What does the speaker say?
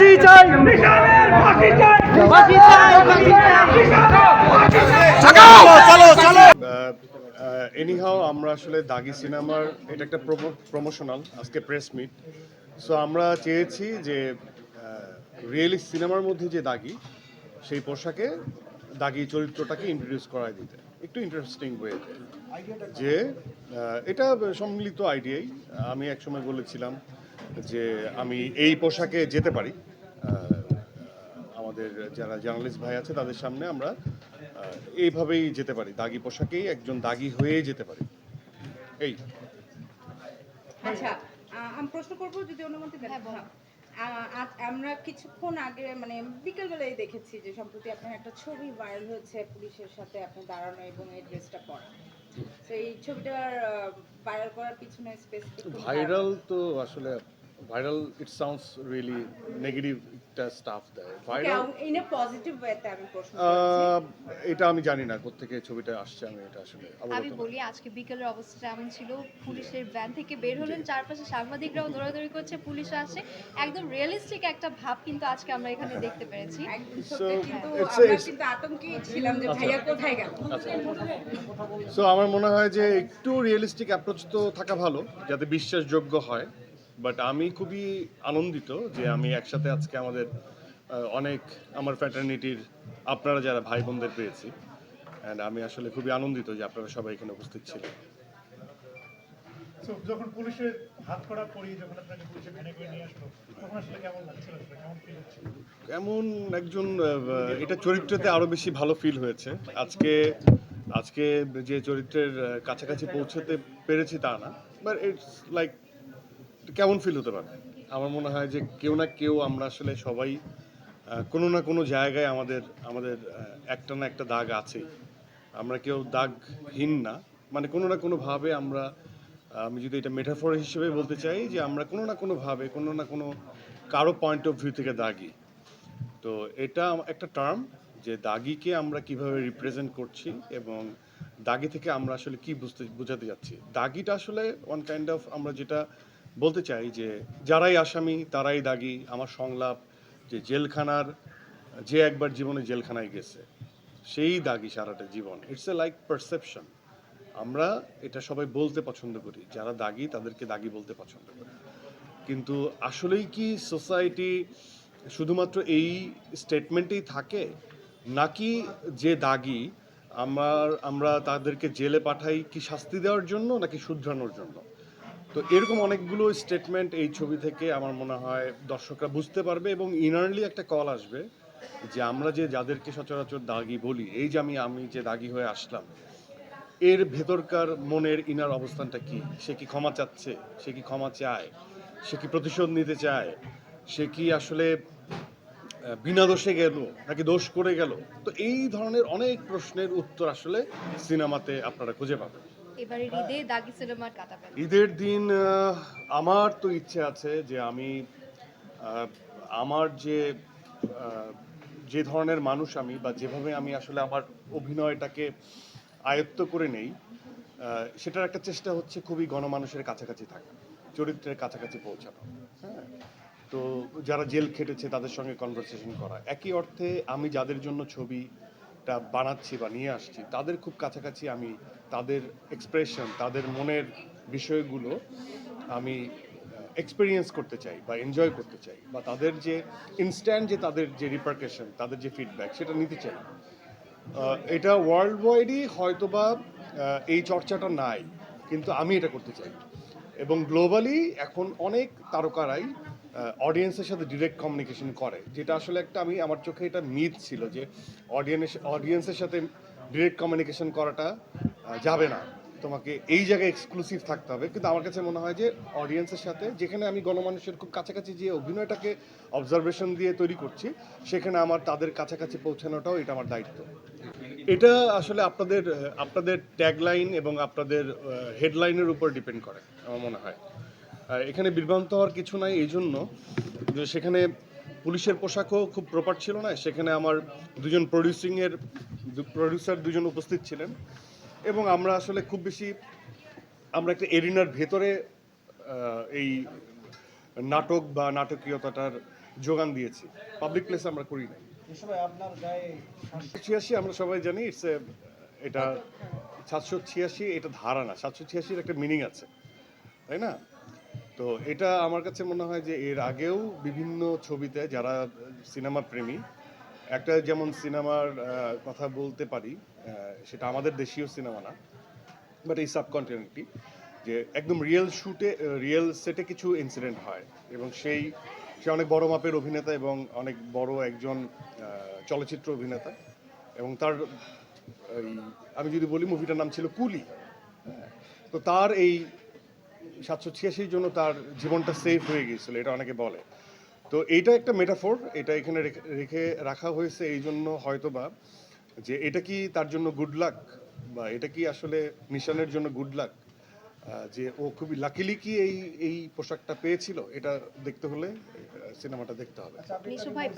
ফাঁসি চাই। এনিহাও আমরা আসলে দাগি সিনেমার এটা একটা প্রমোশনাল আজকে প্রেস মিট সো আমরা চেয়েছি যে রিয়েলি সিনেমার মধ্যে যে দাগি সেই পোশাকে দাগি চরিত্রটাকে ইন্ট্রোডিউস করায় দিতে। একটু ইন্টারেস্টিং ওয়েতে যে এটা সম্মিলিত আইডিয়াই আমি একসময় বলেছিলাম যে আমি এই পোশাকে যেতে পারি। আমাদের যারা জার্নালিস্ট ভাই আছে তাদের সামনে আমরা এইভাবেই যেতে পারি। দাগি পোশাকেই একজন দাগি হয়ে যেতে পারি। এই। আচ্ছা আমি প্রশ্ন করব যদি অনুমতি দেন হ্যাঁ। আজ আমরা কিছুক্ষণ আগে মানে বিকেলবেলায় দেখেছি যে সম্প্রতি আপনার একটা ছবি ভাইরাল হয়েছে পুলিশের সাথে আপনি দাঁড়ানো এবং এই ড্রেসটা পরা। তো এই ছবিটার ভাইরাল করার পিছনে স্পেসিফিক ভাইরাল তো আসলে viral it sounds really negative একটা স্টাফ দেয় ভাইরাল ইন এ পজিটিভ ওয়েতে আমি প্রশ্ন করছি। এটা আমি জানি না কোত্থেকে ছবিটা আসছে আমি এটা আসলে আমি বলি আজকে বিকেলের অবস্থাটা এমন ছিল পুলিশের ভ্যান থেকে বের হলেন চারপাশে সাংবাদিকরাও দৌড়াদৌড়ি করছে পুলিশ আসছে। একদম রিয়েলিস্টিক একটা ভাব কিন্তু আজকে আমরা এখানে দেখতে পেরেছি। কিন্তু আমরা কিন্তু আতঙ্কে ছিলাম যে ভাইয়া কোথায় গেল। সো আমার মনে হয় যে একটু রিয়েলিস্টিক অ্যাপ্রোচ তো থাকা ভালো যাতে বিশ্বাসযোগ্য হয়। বাট আমি খুবই আনন্দিত যে আমি একসাথে আজকে আমাদের অনেক আমার ফ্যাটার্নিটির আপনারা যারা ভাই বোনদের পেয়েছি। অ্যান্ড আমি আসলে খুবই আনন্দিত যে আপনারা সবাই এখানে উপস্থিত ছিলেন। যখন পুলিশের হাত করা পরি যখন আপনাকে পুলিশে ভ্যানে করে নিয়ে আসলো তখন আসলে কেমন লাগছিল? কেমন ফিল হচ্ছিল? এমন একজন এটা চরিত্রতে আরও বেশি ভালো ফিল হয়েছে। আজকে আজকে যে চরিত্রের কাছাকাছি পৌঁছতে পেরেছি তা না। বাট ইটস লাইক কেমন ফিল হতে পারে? আমার মনে হয় যে কেউ না কেউ আমরা আসলে সবাই কোনো না কোনো জায়গায় আমাদের আমাদের একটা না একটা দাগ আছে আমরা কেউ দাগহীন না। মানে কোনো না কোনোভাবে আমরা, আমি যদি এটা মেটাফর হিসেবে বলতে চাই যে আমরা কোনো না কোনোভাবে কোনো না কোনো কারও পয়েন্ট অফ ভিউ থেকে দাগি। তো এটা একটা টার্ম যে দাগিকে আমরা কীভাবে রিপ্রেজেন্ট করছি এবং দাগি থেকে আমরা আসলে কি বুঝতে, বোঝাতে যাচ্ছি। দাগিটা আসলে ওয়ান কাইন্ড অফ আমরা যেটা বলতে চাই যে যারাই আসামি, তারাই দাগি। আমার সংলাপ যে জেলখানার, যে একবার জীবনে জেলখানায় গেছে, সেই দাগি সারাটা জীবন। ইটস এ লাইক পারসেপশন আমরা এটা সবাই বলতে পছন্দ করি। যারা দাগি, তাদেরকে দাগি বলতে পছন্দ করি। কিন্তু আসলেই কি সোসাইটি শুধুমাত্র এই স্টেটমেন্টেই থাকে? নাকি যে দাগি, আমার, আমরা তাদেরকে জেলে পাঠাই কি শাস্তি দেওয়ার জন্য নাকি শুধরানোর জন্য? তো এরকম অনেকগুলো স্টেটমেন্ট এই ছবি থেকে আমার মনে হয় দর্শকরা বুঝতে পারবে এবং ইনারলি একটা কল আসবে যে আমরা যে যাদেরকে সচরাচর দাগি বলি, এই যে আমি আমি যে দাগি হয়ে আসলাম, এর ভেতরকার মনের ইনার অবস্থানটা কি? সে কি ক্ষমা চাচ্ছে? সে কি ক্ষমা চায়? সে কি প্রতিশোধ নিতে চায়? সে কি আসলে বিনা দোষে গেল নাকি দোষ করে গেল? তো এই ধরনের অনেক প্রশ্নের উত্তর আসলে সিনেমাতে আপনারা খুঁজে পাবেন। এবারে ঈদে দাগি সিনেমার কাটাবেন ঈদের দিন আমার তো ইচ্ছে আছে যে আমি আমার যে যে ধরনের মানুষ আমি বা যেভাবে আমি আসলে আমার অভিনয়টাকে আয়ত্ত করে নেই সেটার একটা চেষ্টা হচ্ছে খুবই গণমানুষের কাছাকাছি থাকা, চরিত্রের কাছাকাছি পৌঁছানো হ্যাঁ? তো যারা জেল খেটেছে তাদের সঙ্গে কনভারসেশন করা। একই অর্থে আমি যাদের জন্য ছবিটা বানাচ্ছি বা নিয়ে আসছি, তাদের খুব কাছাকাছি আমি তাদের এক্সপ্রেশন তাদের মনের বিষয়গুলো আমি এক্সপিরিয়েন্স করতে চাই বা এনজয় করতে চাই বা তাদের যে ইনস্ট্যান্ট যে তাদের যে রিপার্কেশন তাদের যে ফিডব্যাক সেটা নিতে চাই। এটা ওয়ার্ল্ড ওয়াইডই হয়তোবা এই চর্চাটা নাই, কিন্তু আমি এটা করতে চাই। এবং গ্লোবালি এখন অনেক তারকারাই অডিয়েন্সের সাথে ডিরেক্ট কমিউনিকেশন করে। যেটা আসলে একটা আমি, আমার চোখে এটা মিথ ছিল যে অডিয়েন্স অডিয়েন্সের সাথে ডিরেক্ট কমিউনিকেশন করাটা যাবে না। তোমাকে এই জায়গায় এক্সক্লুসিভ থাকতে হবে। কিন্তু আমার কাছে মনে হয় যে অডিয়েন্সের সাথে, যেখানে আমি গণমানুষের খুব কাছাকাছি যে অভিনয়টাকে অবজারভেশন দিয়ে তৈরি করছি, সেখানে আমার তাদের কাছাকাছি পৌঁছানোটাও এটা আমার দায়িত্ব। এটা আসলে আপনাদের আপনাদের ট্যাগলাইন এবং আপনাদের হেডলাইনের উপর ডিপেন্ড করে, আমার মনে হয়। এখানে বিভ্রান্ত হওয়ার কিছু নাই, এই জন্য যে সেখানে পুলিশের পোশাকও খুব প্রপার ছিল না, সেখানে আমার দুজন প্রডিউসিংয়ের প্রডিউসার দুজন উপস্থিত ছিলেন। এবং আমরা আসলে খুব বেশি, আমরা একটা এরিনার ভেতরে এই নাটক বা নাটকীয়তাটার যোগান দিয়েছি। পাবলিক প্লেসে আমরা করি না ছিয়াশি আমরা সবাই জানি ইটস এটা সাতশো ছিয়াশি, এটা ধারা না, সাতশো ছিয়াশির একটা মিনিং আছে, তাই না? তো এটা আমার কাছে মনে হয় যে এর আগেও বিভিন্ন ছবিতে যারা সিনেমা প্রেমী একটা যেমন সিনেমার কথা বলতে পারি সেটা আমাদের দেশীয় সিনেমা না বাট এই সাবকন্টিনেন্টটি যে একদম রিয়েল শুটে রিয়েল সেটে কিছু ইনসিডেন্ট হয় এবং সেই সে অনেক বড় মাপের অভিনেতা এবং অনেক বড় একজন চলচ্চিত্র অভিনেতা এবং তার আমি যদি বলি মুভিটার নাম ছিল কুলি হ্যাঁ, তো তার এই সাতশো ছিয়াশির জন্য তার জীবনটা সেভ হয়ে গিয়েছিল, এটা অনেকে বলে। তো এইটা একটা মেটাফোর এটা এখানে রেখে- রেখে হয়েছে এই জন্য হয়তোবা যে এটা কি তার জন্য গুড লাক বা এটা কি আসলে মিশনের জন্য গুড লাক যে ও খুবই লাকিলি কি এই এই পোশাকটা পেয়েছিল? এটা দেখতে হলে সিনেমাটা দেখতে হবে। ভাই